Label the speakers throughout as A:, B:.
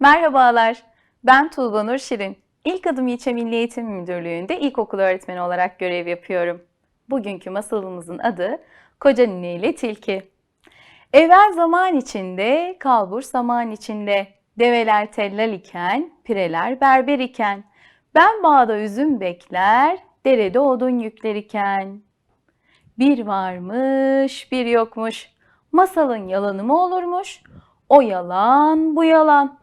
A: Merhabalar, ben Tuğba Nur Şirin. İlk Adım İlçe Milli Eğitim Müdürlüğü'nde ilkokul öğretmeni olarak görev yapıyorum. Bugünkü masalımızın adı Koca Nine ile Tilki. Evvel zaman içinde, kalbur zaman içinde, develer tellal iken, pireler berber iken, ben bağda üzüm bekler, derede odun yükler iken. Bir varmış, bir yokmuş. Masalın yalanı mı olurmuş? O yalan, bu yalan.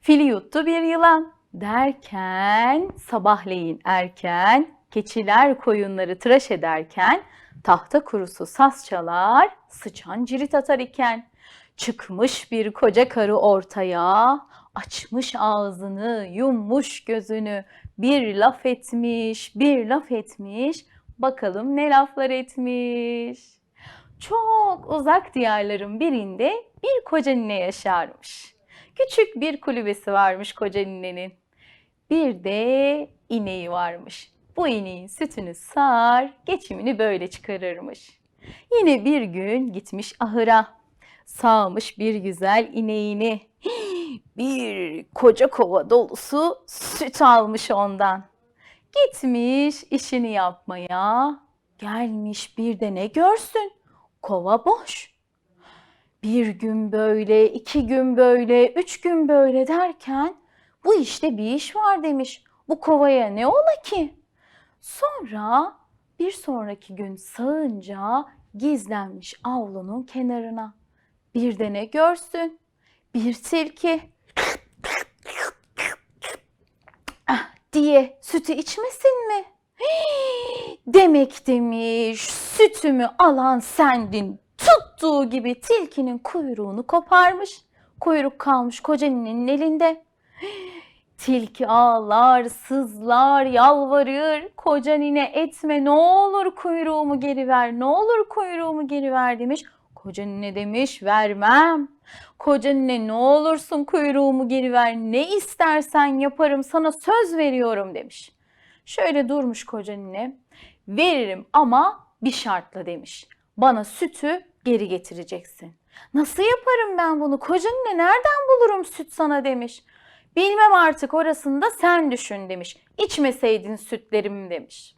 A: Fili yuttu bir yılan. Derken sabahleyin erken keçiler koyunları tıraş ederken tahta kurusu saz çalar, sıçan cirit atar iken çıkmış bir koca karı ortaya, açmış ağzını, yummuş gözünü, bir laf etmiş, bir laf etmiş, bakalım ne laflar etmiş. Çok uzak diyarların birinde bir koca nine yaşarmış. Küçük bir kulübesi varmış koca ninenin. Bir de ineği varmış. Bu ineğin sütünü sağar, geçimini böyle çıkarırmış. Yine bir gün gitmiş ahıra. Sağmış bir güzel ineğini. Bir koca kova dolusu süt almış ondan. Gitmiş işini yapmaya. Gelmiş bir de ne görsün? Kova boş. Bir gün böyle, iki gün böyle, üç gün böyle derken bu işte bir iş var demiş. Bu kovaya ne ola ki? Sonra bir sonraki gün sağınca gizlenmiş avlunun kenarına. Bir de ne görsün? Bir tilki. Ah, diye sütü içmesin mi? Demek demiş sütümü alan sendin. Tuttuğu gibi tilkinin kuyruğunu koparmış. Kuyruk kalmış kocaninin elinde. Tilki ağlar, sızlar, yalvarır. Koca nine etme ne olur kuyruğumu geri ver, ne olur kuyruğumu geri ver demiş. Koca nine demiş vermem. Koca nine ne olursun kuyruğumu geri ver, ne istersen yaparım sana söz veriyorum demiş. Şöyle durmuş koca nine. Veririm ama bir şartla demiş. Bana sütü geri getireceksin. Nasıl yaparım ben bunu? Koca nine nereden bulurum süt sana demiş. Bilmem artık orasını da sen düşün demiş. İçmeseydin sütlerimi demiş.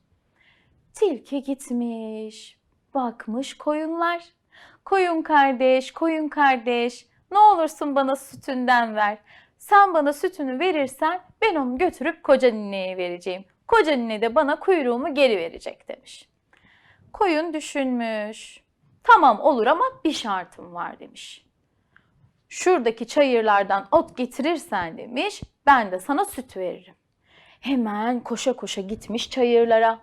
A: Tilki gitmiş. Bakmış koyunlar. Koyun kardeş, koyun kardeş. Ne olursun bana sütünden ver. Sen bana sütünü verirsen ben onu götürüp koca nineye vereceğim. Koca nine de bana kuyruğumu geri verecek demiş. Koyun düşünmüş. Tamam olur ama bir şartım var demiş. Şuradaki çayırlardan ot getirirsen demiş, ben de sana süt veririm. Hemen koşa koşa gitmiş çayırlara.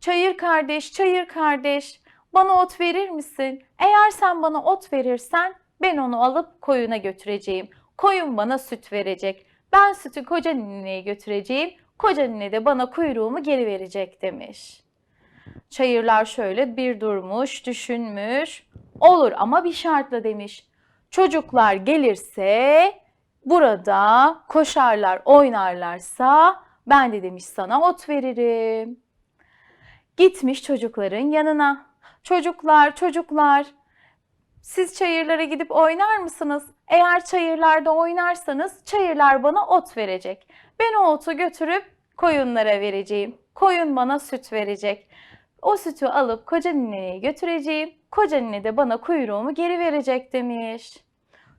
A: Çayır kardeş, çayır kardeş, bana ot verir misin? Eğer sen bana ot verirsen ben onu alıp koyuna götüreceğim. Koyun bana süt verecek. Ben sütü koca nineye götüreceğim. Koca nine de bana kuyruğumu geri verecek demiş. Çayırlar şöyle bir durmuş, düşünmüş. Olur ama bir şartla demiş. Çocuklar gelirse burada koşarlar, oynarlarsa ben de demiş sana ot veririm. Gitmiş çocukların yanına. Çocuklar, çocuklar siz çayırlara gidip oynar mısınız? Eğer çayırlarda oynarsanız çayırlar bana ot verecek. Ben o otu götürüp koyunlara vereceğim. Koyun bana süt verecek. O sütü alıp koca nineye götüreceğim. Koca nine de bana kuyruğumu geri verecek demiş.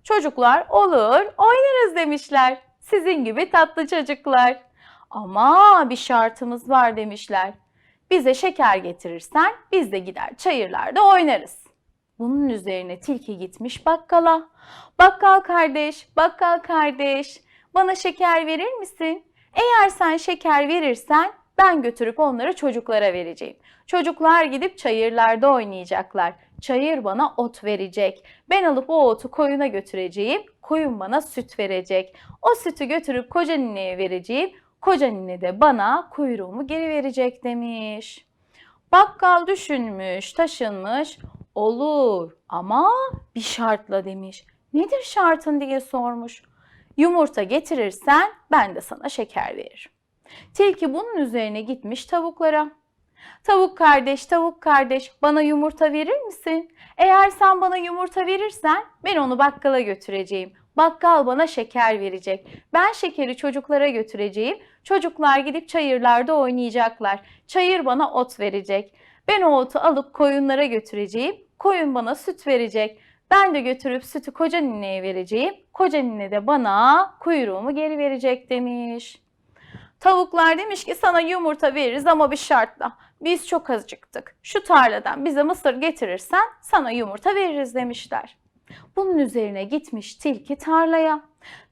A: Çocuklar olur oynarız demişler. Sizin gibi tatlı çocuklar. Ama bir şartımız var demişler. Bize şeker getirirsen biz de gider çayırlarda oynarız. Bunun üzerine tilki gitmiş bakkala. Bakkal kardeş, bakkal kardeş, bana şeker verir misin? Eğer sen şeker verirsen ben götürüp onları çocuklara vereceğim. Çocuklar gidip çayırlarda oynayacaklar. Çayır bana ot verecek. Ben alıp o otu koyuna götüreceğim. Koyun bana süt verecek. O sütü götürüp koca nineye vereceğim. Koca nine de bana kuyruğumu geri verecek demiş. Bakkal düşünmüş, taşınmış. Olur ama bir şartla demiş. Nedir şartın diye sormuş. Yumurta getirirsen ben de sana şeker veririm. Tilki bunun üzerine gitmiş tavuklara. Tavuk kardeş, tavuk kardeş bana yumurta verir misin? Eğer sen bana yumurta verirsen ben onu bakkala götüreceğim. Bakkal bana şeker verecek. Ben şekeri çocuklara götüreceğim. Çocuklar gidip çayırlarda oynayacaklar. Çayır bana ot verecek. Ben o otu alıp koyunlara götüreceğim. Koyun bana süt verecek. Ben de götürüp sütü koca nineye vereceğim. Koca nine de bana kuyruğumu geri verecek demiş. Tavuklar demiş ki sana yumurta veririz ama bir şartla. Biz çok acıktık. Şu tarladan bize mısır getirirsen sana yumurta veririz demişler. Bunun üzerine gitmiş tilki tarlaya.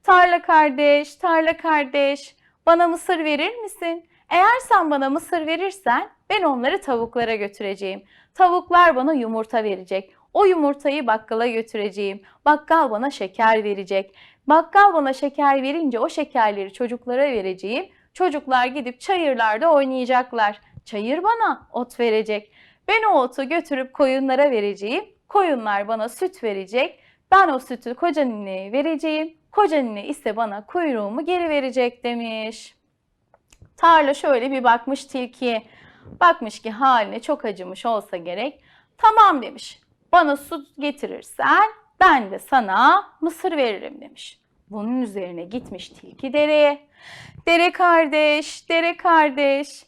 A: Tarla kardeş, tarla kardeş, bana mısır verir misin? Eğer sen bana mısır verirsen ben onları tavuklara götüreceğim. Tavuklar bana yumurta verecek. O yumurtayı bakkala götüreceğim. Bakkal bana şeker verecek. Bakkal bana şeker verince o şekerleri çocuklara vereceğim. Çocuklar gidip çayırlarda oynayacaklar. Çayır bana ot verecek. Ben o otu götürüp koyunlara vereceğim. Koyunlar bana süt verecek. Ben o sütü koca nineye vereceğim. Koca nine ise bana kuyruğumu geri verecek demiş. Tarla şöyle bir bakmış tilkiye. Bakmış ki haline çok acımış olsa gerek. Tamam demiş. Bana su getirirsen ben de sana mısır veririm demiş. Bunun üzerine gitmiş tilki dereye. Dere kardeş, dere kardeş,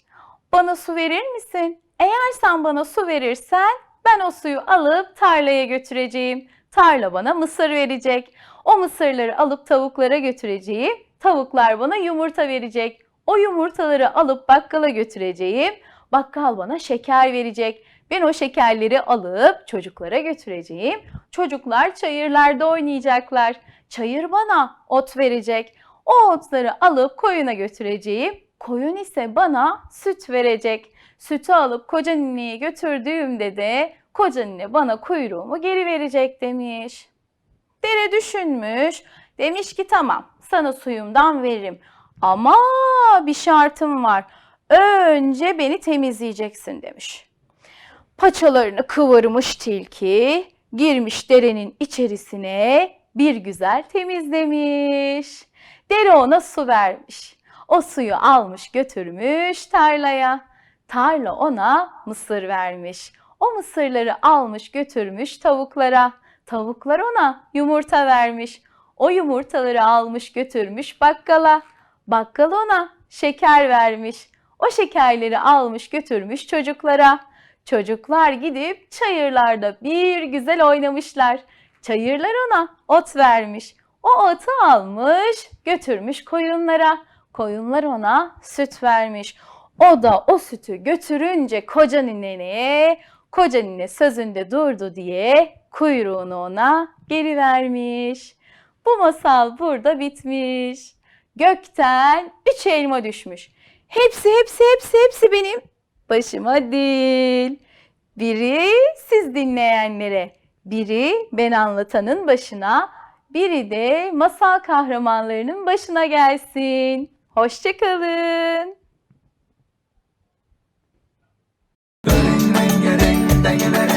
A: bana su verir misin? Eğer sen bana su verirsen ben o suyu alıp tarlaya götüreceğim. Tarla bana mısır verecek. O mısırları alıp tavuklara götüreceğim. Tavuklar bana yumurta verecek. O yumurtaları alıp bakkala götüreceğim. Bakkal bana şeker verecek. Ben o şekerleri alıp çocuklara götüreceğim. Çocuklar çayırlarda oynayacaklar. Çayır bana ot verecek. O otları alıp koyuna götüreceğim. Koyun ise bana süt verecek. Sütü alıp koca nineye götürdüğümde de koca nine bana kuyruğumu geri verecek demiş. Dere düşünmüş. Demiş ki tamam sana suyumdan veririm. Ama bir şartım var. Önce beni temizleyeceksin demiş. Paçalarını kıvırmış tilki, girmiş derenin içerisine bir güzel temizlemiş. Dere ona su vermiş. O suyu almış götürmüş tarlaya. Tarla ona mısır vermiş. O mısırları almış götürmüş tavuklara. Tavuklar ona yumurta vermiş. O yumurtaları almış götürmüş bakkala. Bakkal ona şeker vermiş. O şekerleri almış götürmüş çocuklara. Çocuklar gidip çayırlarda bir güzel oynamışlar. Çayırlar ona ot vermiş. O otu almış, götürmüş koyunlara. Koyunlar ona süt vermiş. O da o sütü götürünce koca nineye, koca nine sözünde durdu diye kuyruğunu ona geri vermiş. Bu masal burada bitmiş. Gökten üç elma düşmüş. Hepsi hepsi hepsi hepsi benim başıma değil. Biri siz dinleyenlere, biri ben anlatanın başına, biri de masal kahramanlarının başına gelsin. Hoşçakalın.
B: Ding, ding,